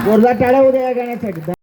दाबण घे बाई सुया घे ग जोरदार टाळ्या उद्या या गाण्यासाठी